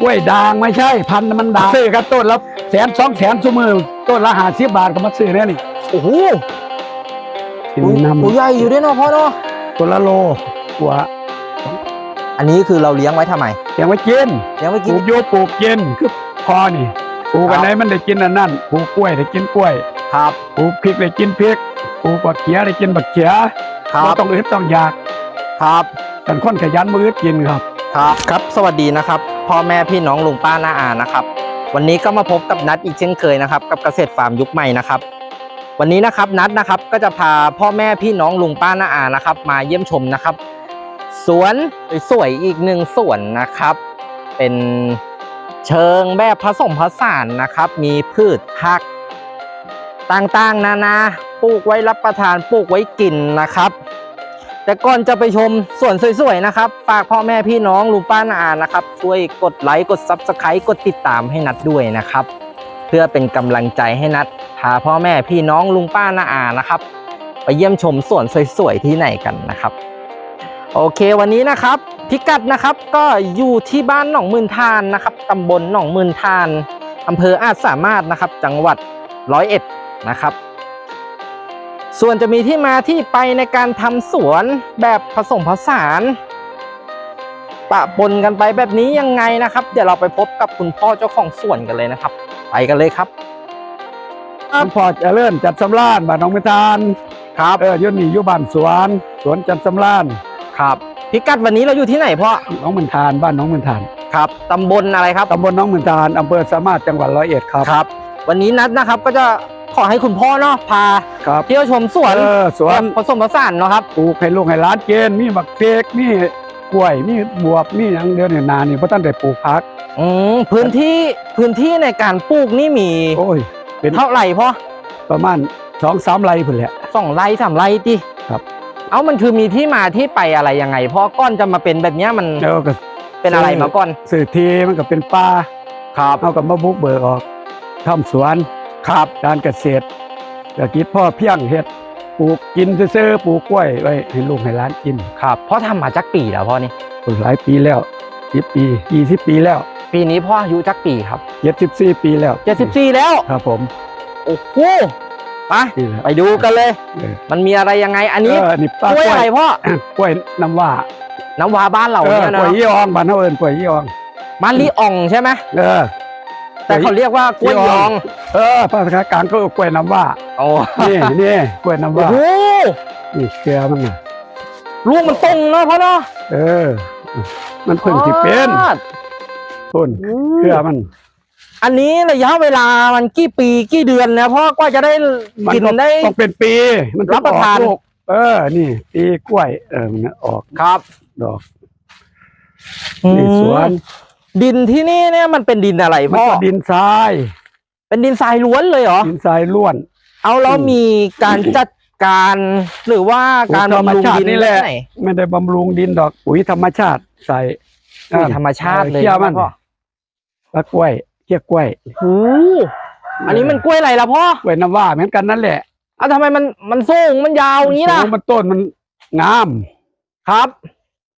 กล้วยด่างไม่ใช่ พันธุ์มันด่างซื้อกันต้นละแสนสองแสนสมือต้นละห้าสิบบาทก็มาซื้อเนี่ยนี่โอ้โหกินตัวน้ตัวใหญ่อยู่ด้วยเนาะพ่อเนาะำตัวละโลกว่าอันนี้คือเราเลี้ยงไว้ทำไมเลี้ยงไว้กินเลี้ยงไว้ปกิลูนกโยปลูกกินคือพอนี่ปลูกอันไหนมันได้กินอันนั้นปลูกกล้วยได้กินกล้วย ครับปลูกพริกได้กินพริกปลูกบักเขียได้กินบักเขียครับ่บต้องอึดต้องอยาก ครับกันคนขยันมือดกินครับ ครับครับ สวัสดีนะครับ พ่อแม่พี่น้องลุงป้าน้าอานะครับ วันนี้ก็มาพบกับนัดอีกเช่นเคยนะครับ กับเกษตรฟาร์มยุคใหม่นะครับ วันนี้นะครับนัดนะครับก็จะพาพ่อแม่พี่น้องลุงป้าน้าอานะครับ มาเยี่ยมชมนะครับ สวนสวยอีกหนึ่งสวนนะครับ เป็นเชิงแบบผสมผสานนะครับ มีพืชผักต่างๆ นานาปลูกไว้รับประทานปลูกไว้กินนะครับ แต่ก่อนจะไปชมสวนสวยๆนะครับฝากพ่อแม่พี่น้องลุงป้านาอานะครับช่วยกดไลค์กดซับสไครต์กดติดตามให้นัดด้วยนะครับ เพื่อเป็นกำลังใจให้นัดพาพ่อแม่พี่น้องลุงป้านาอานะครับ ไปเยี่ยมชมสวนสวยๆที่ไหนกันนะครับ โอเควันนี้นะครับ พิกัดนะครับก็อยู่ที่บ้านหนองมืนทานนะครับตำบลหนองมืนทานอำเภออาจสามารถนะครับ จังหวัดร้อยเอ็ดนะครับ ส่วนจะมีที่มาที่ไปในการทำสวนแบบผสมผสานปะปนกันไปแบบนี้ยังไงนะครับ เดี๋ยวเราไปพบกับคุณพ่อเจ้าของสวนกันเลยนะครับ ไปกันเลยครับคุณพ่อเจริญจัดสำรานบ้านหนองไมทานครับเอออยุ่นี่อยู่บ้านสวนสวนจัดสำรานครับ พิกัดวันนี้เราอยู่ที่ไหนพ่อหน้องมันทานบ้านหน้องมันทานครับตำบลอะไรครับตำบลหน้องมันทานอำเภอสามารถจังหวัดร้อยเอ็ดครับครับ วันนี้นัดนะครับก็จะ ขอให้คุณพ่อเนาะพาครับเที่ยวชมสวนเออสวแบนบผสมผสานเนาะครับปลูกให้ลูกให้หลานเกณฑ์มีบักเพกมีกล้วยมีบวบมีหยังเดือนนานี่เพราะท่านได้ปลูกพักอืมพื้นที่พื้นที่ในการปลูกนี่มี โอ้ย เป็นเท่าไหร่พ่อประมาณสองสามไรพุ่นแหละสองไร่สามไร่ดิครับเอามันคือมีที่มาที่ไปอะไรยังไงเพราะก้อนจะมาเป็นแบบเนี้ยมันแล้วก็เป็นอะไรมาก่อนสื่อทีมันก็เป็นป่าครับเอากับมาบุกเบิกออกทำสวน ครับการเกษตรเศรษฐกิจพ่อเพียงเฮ็ดปลูกกินซื่อๆปลูกกล้วยไว้ให้ลูกให้หลานกินครับพ่อทำมาจักปีแล้วพ่อนี่ปลูกหลายปีแล้วสิบปียี่สิบปีแล้วปีนี้พ่ออายุจักปีครับเจ็ดสิบสี่ปีแล้วเจ็ดสิบสี่แล้วครับผมโอ้โหไปนี่แหละ ไปดูกันเลย เออ มันมีอะไรยังไงอันนี้เออนี่ป้ากล้วยอะไรพ่อ กล้วยน้ำว่าน้ำว้าบ้านเราเออเนี่ยกล้วยนะยี่อองบ้านเฮาเอิ้นกล้วยยี่อองมะลิอ่องใช่ไหมเออ แต่เขาเรียกว่ากล้วยยอง เออภาษากลางก็กล้วยน้ำว่าโอ้นี่นี่กล้วยน้ำโอ้ว่าโหนี่เกลือมันน่ะลูกมันตรงเนาะพ่อเนาะเออ มันเพิ่งสิเป็นอ๋อต้นเครือมัน อันนี้ระยะเวลามันกี่ปีกี่เดือนนะพ่อกว่าจะได้มันกินก็ได้ต้องเป็นปี มันถึงรับประทานออกลูกเออ นี่ ปีกล้วย เออมันออกครับ ดอกนี่สวน ดินที่นี่เนี่ยมันเป็นดินอะไรมันพ่อก็ดินทราย เป็นดินทรายล้วนเลยเหรอดินทรายล้วน เอาแล้วอืมมีการจัดการหรือว่าการธรรมบำรุงชาติดินนี่แหละแบบไหนไม่ได้บำรุงดินดอกปุ๋ยธรรมชาติใส่ปุ๋ยธรรมชาติเลยเคี่ยวมันพ่อ ปลากล้วยเคี่ยวกล้วยโอ้โหอันนี้มันกล้วยอะไรล่ะพ่อกล้วยน้ำว่าเหมือนกันนั่นแหละเอาทำไมมันมันสูงมันยาวอย่างนี้ล่ะ สูมันต้นมันงาม ครับ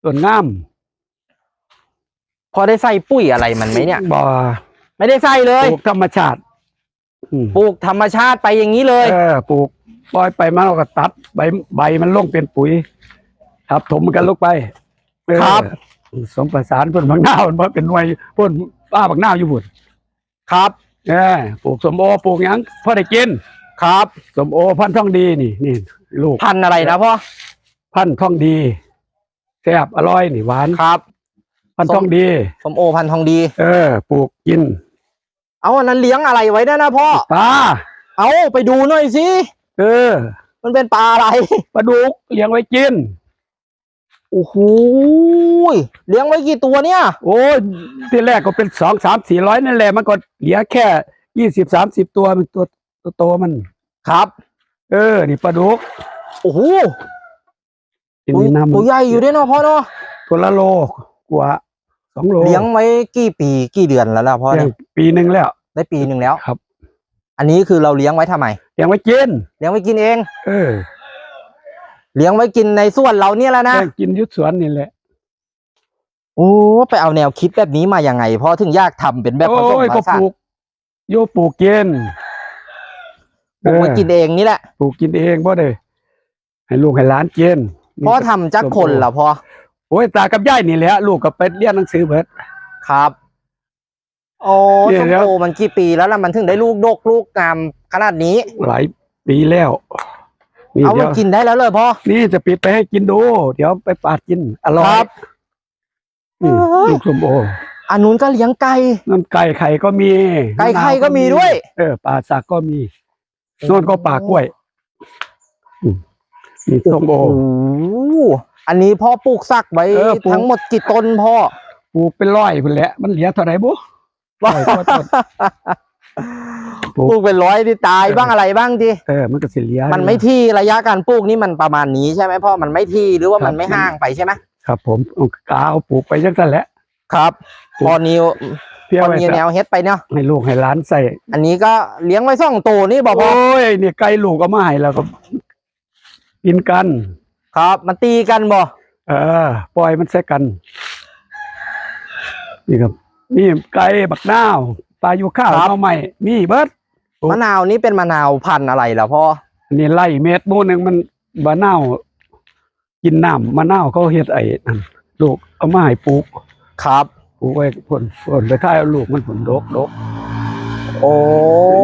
ต้นงาม พอได้ใส่ปุ๋ยอะไรมันไหมเนี่ย บ่ไม่ได้ใส่เลยปลูกธรรมชาติอืมปลูกธรรมชาติไปอย่างนี้เลย เออปลูกปล่อยไปมันเราก็ตัดใบใบมันลงเป็นปุ๋ยทับถมกันลงไปเออครับ สมประสานพ่นบางหน้าวมันเป็นหน่วยพ่นป้าบางหน้าวอยู่บุญครับ เออปลูกสมโอปลูกหยังพอได้กินครับ สมโอพันธุ์ทองดีนี่นี่ลูกพันธุ์อะไรนะพ่อพันธุ์ทองดีแซ่บอร่อยนี่หวานครับ พันธุ์ทองดีสมโอพันธุ์ทองดี เออ ปลูกกิน เอาอันนั้นเลี้ยงอะไรไว้ได้นะพ่อปลาเอาไปดูหน่อยสิเออ มันเป็นปลาอะไรปลาดุกเลี้ยงไว้กินโอ้โหยเลี้ยงไว้กี่ตัวเนี่ย โอ้ยที่แรกก็เป็นสองสามสี่ร้อยนั่นแหละมันก็เหลือแค่ยี่สิบสามสิบตัวมันตัวตัวโตมันครับ เออ นี่ปลาดุกโอ้โหอันตัวนี้น้ำตัวใหญ่อยู่ด้วยเนาะพ่อเนาะตัวละโลกว่า สองโลเลี้ยงไว้กี่ปีกี่เดือนแล้วล่ะพ่อเลี้ยเนี่งยปีหนึ่งแล้ว ได้ปีหนึ่งแล้วครับ อันนี้คือเราเลี้ยงไว้ทำไมเลี้ยงไว้กินเลี้ยงไว้กินเอง เออ เลี้ยงไว้กินในส่วนเราเนี่ยแหละนะเลี้ยงกินอยุดสวนนี่แหละโอ้ไปเอาแนวคิดแบบนี้มายังไงพ่อถึงอยากทำเป็นแบบผสมโอ้ยผก็สาปนลูกโยปลูกกินปลูกไว้กินเองนี่แหละปลูกกินเองบ่ได้ให้ลูกให้หลานกินพ่อทำจักคนเหรอพ่อ โอ้ยตากับยายนี่แหละลูกก็ไปเรียนหนังสือเบิด ครับ โอ้เนี่ยส้มแล้ว โอมันกี่ปีแล้วล่ะมันถึงได้ลูกดกลูกงามขนาดนี้ หลายปีแล้วนี่เอาเดี๋มายวกินได้แล้วเลยพ่อ นี่จะปิดไปให้กินดู เดี๋ยวไปปาดกินอร่อยครับนี่เอ้ย ลูกส้มโออันนู้นก็เลี้ยงไก่ น้ำไก่ไข่ก็มีไก่ไข่ก็มีด้วย เออปลาสักก็มีโน่นก็ปลากล้วยอืมนี่ส้มโอ โอ้โห อันนี้พ่อปลูกสักไว้เออปลูก ทั้งหมดกี่ต้นพ่อปลูกเป็นร้อยพุ่นแหละมันเหลือเท่าไหร่บุร้อยกว่าต้น ปลูก ปลูกเป็นร้อยที่ตายเออบ้างอะไรบ้างทีเออมันก็สิเหลือ มันไม่ที่ระยะการปลูกนี่มันประมาณนี้ใช่ไหมพ่อมันไม่ที่หรือว่าครับ มันไม่ห่างไปใช่ไหมครับ ผมเอากาวปลูกไปจังซั่นแหละครับปลูกพอนิวเพียพอไว้นิวแนก็วเฮ็ดไปเนาะให้ลูกให้หลานใส่อันนี้ก็เลี้ยงไว้สองตัวนี่บอกพ่อโอ้ยเนี่ยไก่ลูกก็มาให้แล้วก็กินกัน ครับ มันตีกันบ่เออปล่อยมันใส่กัน นี่ครับนี่ไก่บักนาวปลายูข้าวเอาใหม่มีเบิดโอ้มะนาวนี่เป็นมะนาวพันธุ์อะไรล่ะพ่ออันนี้ไล่เม็ดหมูหนึงมันบะนาวกินน้ำมะนาวเขาเฮ็ดไอ้นั่นลูกเอามาให้ปลูกครับปลูกไว้ผลผลไปท้ายเอาลูกมันผลดกดกโอ้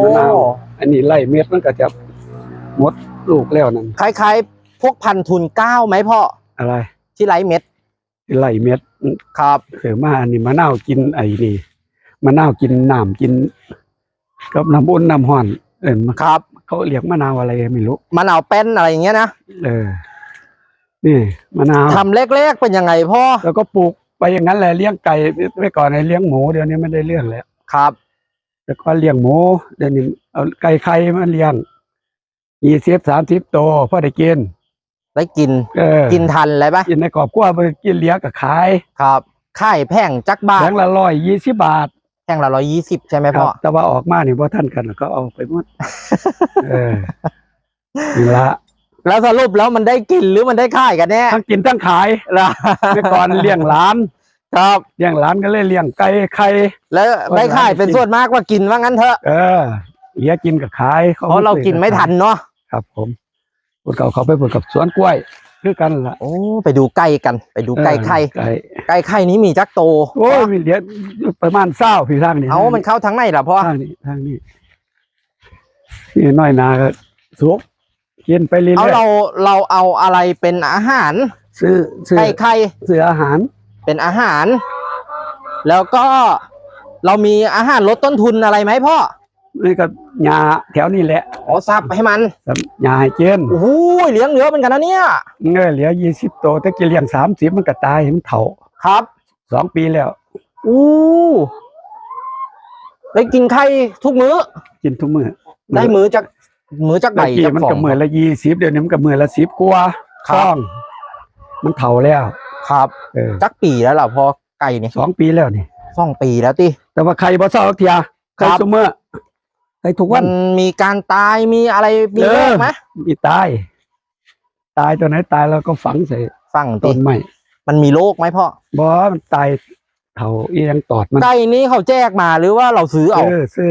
มะนาวอันนี้ไล่เม็ดมันก็จะหมดลูกแล้วนั่นคล้ายๆ พวกพันธุ์ทุนเก้าไหมพ่ออะไรที่ไร้เม็ดไล่เม็ดครับเสือมาอันนี้มะนาวกินไอ้นี่มะนาวกินน้ำกินกับน้ำอุ่นน้ำห้อนเออมันครับ เขาเรียกมะนาวอะไรไม่รู้มะนาวแป้นอะไรอย่างเงี้ยนะเออ นี่มะนาวทำแรกๆเป็นยังไงพ่อแล้วก็ปลูกไปอย่างนั้นแหละเลี้ยงไก่ไว้ก่อนให้เลี้ยงหมูเดี๋ยวนี้ไม่ได้เลี้ยงแล้วครับแต่ก็เลี้ยงหมูเดี๋ยวนี้เอาไก่ไข่มาเลี้ยงยี่สิบสามสิบตัวพอได้กิน ได้กินเออกินทันอะไรปะกินในกรอบกลัวไปกินเลี้ยงกับขายครับค่ายแพงจักบาทแบงละร้อยยี่สิบบาทแพงละร้อยยี่สิบใช่ไหมคพ่รัอบแต่ว่าออกมาเนี่ยพอท่านกันก็เอาไปหมดเออนี่ละแล้วสรุปแล้วมันได้กินหรือมันได้ค่ายกันแน่ทั้งกินทั้งขายล่ะเมื่อก่อนเลี้ยงหลาน ครับเลี้ยงหลานก็เลยเลี้ยงไก่ไข่แล้วได้ค่ายเป็นส่วนมากกว่ากินว่างั้นเถอะเออเหลือกินกับขายเพราะเรากินไม่ทันเนาะครับผม พวกเขาเขาไปปลูกกับสวนกล้วยคือกันล่ะโอ้ไปดูไก่กัน ไปดูไก่ไข่ไก่ไก่ไข่นี้มีจักโตโอ้ยมีเหลืออยู่ประมาณเศร้าพี่ทางนี้เอามันเข้าทางไหนล่ะพ่อทางนี้ทางนี้นี่น้อยนาก็สุกกินไปเรื่อยเอาเราเราเอาอะไรเป็นอาหารๆซื้อซื้อไก่ไข่ซื้ออาหาร เป็นอาหาร แล้วก็เรามีอาหารลดต้นทุนอะไรไหมพ่อ นี่ก็ยาแถวนี้แหละอ๋อซับให้มันสำยาให้เจนโอ้โหเลี้ยงเยอะเหมือนกันนะเนี่ยเงยเหลือยี่สิบตัวแต่กินเลี้ยงสามสิบมันก็ตายมันเถาครับสองปีแล้วอู้ได้กินไข่ทุกมื้อ กินทุกมื้อได้มื้อจากมื้อจากใบเมื่อกี้จากมันขอก็งมื้อละยี่สิบเดี๋ยวนี้มันก็มื้อละสิบกว่าครับซ่องมันเถาแล้วครับเออจักปีแล้วล่ะพ่อไก่เนี่ยสองปีแล้วนี่สองปีแล้วติแต่ว่าใครบ่เศร้าสักเทียใครครับซุมื้อใครทุกมัวันนมีการตายมีอะไรมีเออโรคไหมมีตาย ตายตัวไหนตายแล้วก็ฝังใส่ฟังติต้นไม้มันมีโรคไหมพ่อบ่มันตายเถาเอียงตอดมันไก่นี้เขาแจกมาหรือว่าเราซื้อเอาเออซื้อ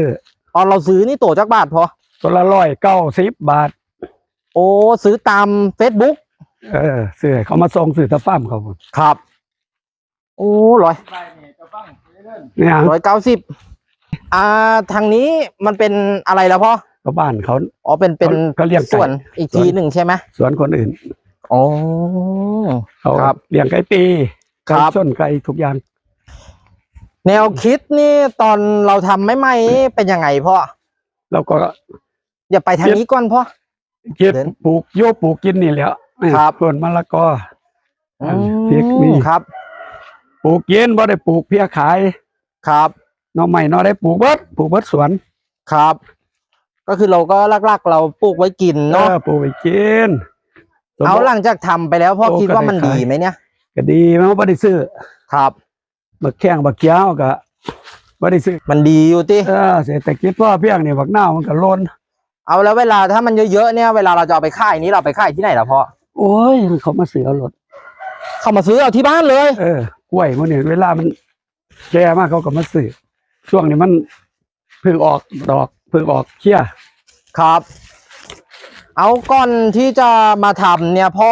ตอนเราซื้อนี่ตัวจักบาทพอ ตัวละร้อยเก้าสิบบาท โอ้ซื้อตาม Facebook เออซื้อให้เขามาส่งซื้อตะฟ้ามเขาพุ่นครับ โอ้ร้อยเนี่ยร้อยเก้าสิบ อ่าทางนี้มันเป็นอะไรแล้วพ่อเขาบ้านเขาอ๋อเป็นเป็นเขาเลี้ยงไก่ส่วนอีกทีหนึ่งใช่ไหมสวนคนอื่นอ๋อเขาครับเลี้ยงไก่ตีครัไก่บส้นไก่ทุกอย่าง แนวคิดนี่ตอนเราทำไม่ไม่เป็นยังไงพ่อแล้วก็อย่าไปทางนี้ก่อนพ่อคิดเดินปลูกโยปลูกกินนี่แหล้วครับส่วนมะละกออือ่าพริกนี่มครับ ปลูกกินบ่ได้ปลูกเพียขายครับ หน้องใหม่นอได้ปลูกเบิดปลูกเบิดสวนครับ ก็คือเราก็ลักๆ เราปลูกไว้กินเอเนาะอปลูกไปกินสมเอามุติ หลังจากทำไปแล้วพ่อโอ้คิดว่ามันก็ได้ ดีขายไหมเนี่ย ก็ดีมันบ่ได้ซื้อครับ บักแข้งบักเขียวก็บ่ได้ซื้อมันดีอยู่ติเออเศรษฐกิจพ่อเพียงนี่บักนาวมันก็ล้น เอาแล้วเวลาถ้ามันเยอะๆเนี่ยเวลาเราจะเอาไปขายนี้เราไปขายที่ไหนล่ะพ่อโอ้ยเขามาซื้อเอารถเขามาซื้อเอาที่บ้านเลย เออกล้วยมันเนี่ยเวลามันแก่มากเขาก็มาซื้อ ช่วงนี้มันเพิ่งออกดอกเพิ่งออกเขี้ยครับ เอาก่อนที่จะมาทำเนี่ยพ่อ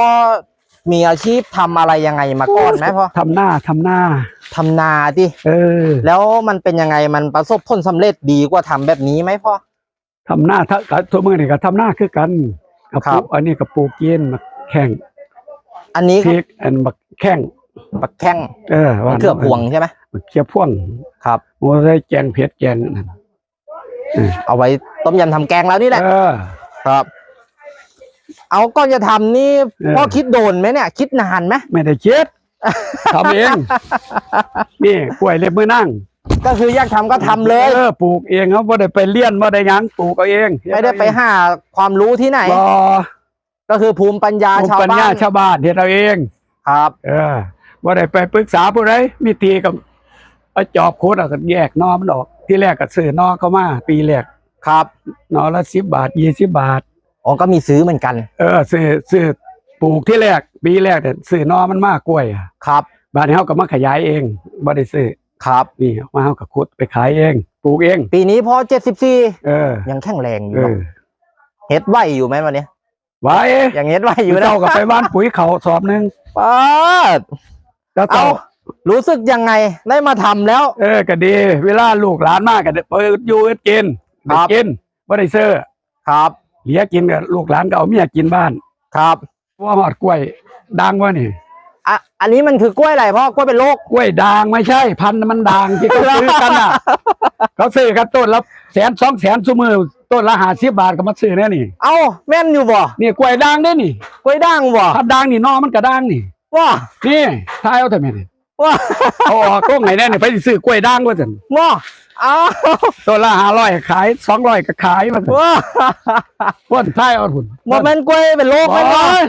มีอาชีพทำอะไรยังไงมาก่อนไหมพ่อทำหน้าทำหน้าทำนาดิเออ แล้วมันเป็นยังไงมันประสบผลสำเร็จดีกว่าทำแบบนี้ไหมพ่อทำหน้าถ้ากับตัวมือนี่ก็ทำหน้าคือกันกับครัปูบอันนี้กับปูกกินมาแข่งอันนี้พริกอันบักแข่งปักแข้งเออมะเขือพวงใช่ไหมบัก เขือพวงครับโอ้ยแกงเผ็ดแกงนั่นเอาไว้ต้มยำทำแกงแล้วนี่แหละ เออ ครับ เอาก่อนจะทำนี่เออ พ่อคิดโดนไหมเนี่ย คิดนานไหมไม่ได้คิดทำเอง นี่กล้วยเล็บมือนั่งก็คืออยากทำก็ทำเลย เออปลูกเองเขาไม่ได้ไปเลี้ยนไม่ได้หยังปลูกเอาเองไม่ได้ไปหาความรู้ที่ไหนรอก็คือภูมิปัญญาปลูกชาวปัญบ้าญานชาวบ้านเฮ็ดเอาเอง ครับ เออว่าได้ไปปรึกษาผู้ใดมีตีกับ เอาจอบโคตรเอาก็แยกหนอมันออก ที่แรกก็ซื้อหนอเข้ามา ปีแรกครับหนอละสิบบาทยี่สิบบาท อ๋อก็มีซื้อเหมือนกัน เออซื้อซื้อปลูกที่แรก ปีแรกเนี่ยซื้อหนอมันมากกล้วยอะครับบาดนี้เฮาก็มาขยายเองบ่ได้ซื้อครับนี่เอามาเฮาก็ขุดไปขายเอง ปลูกเอง ปีนี้พ่อเจ็ดสิบสี่เออ ยังแข็งแรงอเอยู่เนออะเฮ็ดไหวอยู่ไหมวันนี้ไว้ยังเฮ็ดไหวอยู่นะเจ้าก็ไปบ้านปุ๋ยเขาสอบหนึงป้าดแล้วเอาเจ้า รู้สึกยังไงได้มาทำแล้ว เออก็ดี เวลาลูกหลานมากก็ได้เปิดอยู่เอิดกินครัได้บกินบ่ได้ซื้อครับเหลียกินกับลูกหลานก็เอาเมียกินบ้านครับว่าหอดกล้วยด่างวะนี่อะอันนี้มันคือกล้วยอะไรพ่อกล้วยเป็นโรคกล้วยด่างไม่ใช่ พันธุ์มันด่างที่เขาซื้อกันอะ เขาซื้อกันต้นละแสนสองแสนซุมือต้นละห้าสิบบาทก็มาซื้อเนี่ยนี่เอ้าแม่นอยู่บ่นี่กล้วยด่างได้นี่กล้วยด่างบ่ถ้าด่างนี่นอมันก็ด่างนี่ ว่านี่ทายเอาแต่แม่นี่ ว่าเอาออกกล้องไหนแน่นี่ไปซื้อกล้วยด่างว่าสันว่าเอ้าต้นละห้าร้อยขายสองร้อยก็ขายมาสันว่าพ่นทายเอาหุ่นบ่แม่นกล้วยเป็นโรคโอ้แม่นบ่ย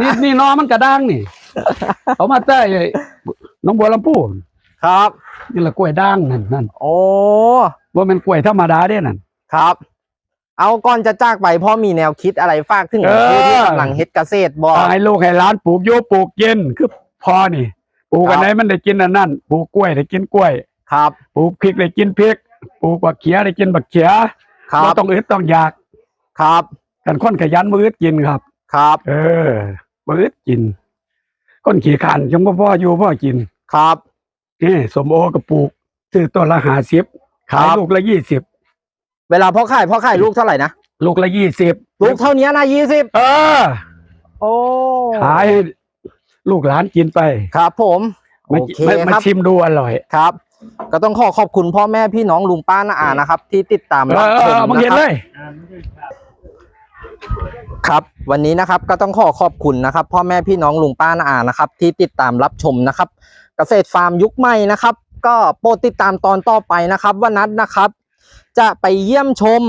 นี่นี่นอมันก็ด่างนี่เอามาใต้หน้องบัวลำพูครับ นี่ละกล้วยด่างนั่นนั่นโอ้ว่ามันกล้วยธรรมดาเด้นั่นครับ เอาก่อนจะจากไปพ่อมีแนวคิดอะไรฝากถึงเออผู้ที่กำลังเฮ็ดเกษตรบ่ให้ลูกให้หลานปลูกโยปลูกกินคือพอนี่ ปลูกครัอับนไหนมันได้กินอันนั้นปลูกกล้วยได้กินกล้วย ครับปลูกพริกได้กินพริกปลูกบักเขียได้กินบักเขียครับ่บต้องอึดต้องอยากครับกันคนขยันมืออึดกินครับ ครับ เออมืออึดกินคนขี้ขานจังบ่พ่ออยู่พ่อกินครับนี่สมโอก็ปลูกซื้อต้นละห้าสิบขายครับลูกละยี่สิบเวลาพ่อขายพ่อขายลูกเท่าไหร่นะลูกละยี่สิบลูกเท่านี้นะยี่สิบเออ โอ้ขายให้ ลูกหลานกินไปครับ ผมมาโอเคมามาครับชิมดูอร่อยครับ ก็ต้องขอขอบคุณพ่อแม่พี่น้องลุงป้าน้าอานะครับ ที่ติดตามเอรับอเอชอมเอามาเห็นนะคเลรับย ครับ วันนี้นะครับก็ต้องขอขอบคุณนะครับ พ่อแม่พี่น้องลุงป้าน้าอานะครับ ที่ติดตามรับชมนะครับ เกษตรฟาร์มยุคใหม่นะครับ ก็โปรดติดตามตอนต่อไปนะครับว่านัดนะครับ จะไปเยี่ยมชม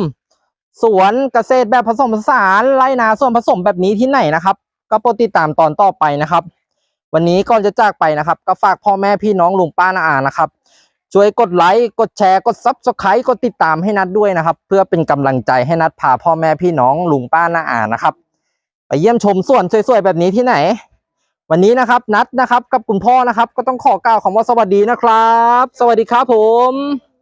สวนเกษตรแบบผสมผสานไร่นาส่วนผสมแบบนี้ที่ไหนนะครับ ก็โปรดติดตามตอนต่อไปนะครับ วันนี้ก่อนจะจากไปนะครับ ก็ฝากพ่อแม่พี่น้องลุงป้าน้าอานะครับ ช่วยกดไลค์กดแชร์กดซับสไครต์กดติดตามให้นัดด้วยนะครับ เพื่อเป็นกำลังใจให้นัดพาพ่อแม่พี่น้องลุงป้าน้าอานะครับไปเยี่ยมชมสวนสวยๆแบบนี้ที่ไหน วันนี้นะครับนัดนะครับกับคุณพ่อนะครับ ก็ต้องขอกล่าวคำว่าสวัสดีนะครับ สวัสดีครับผม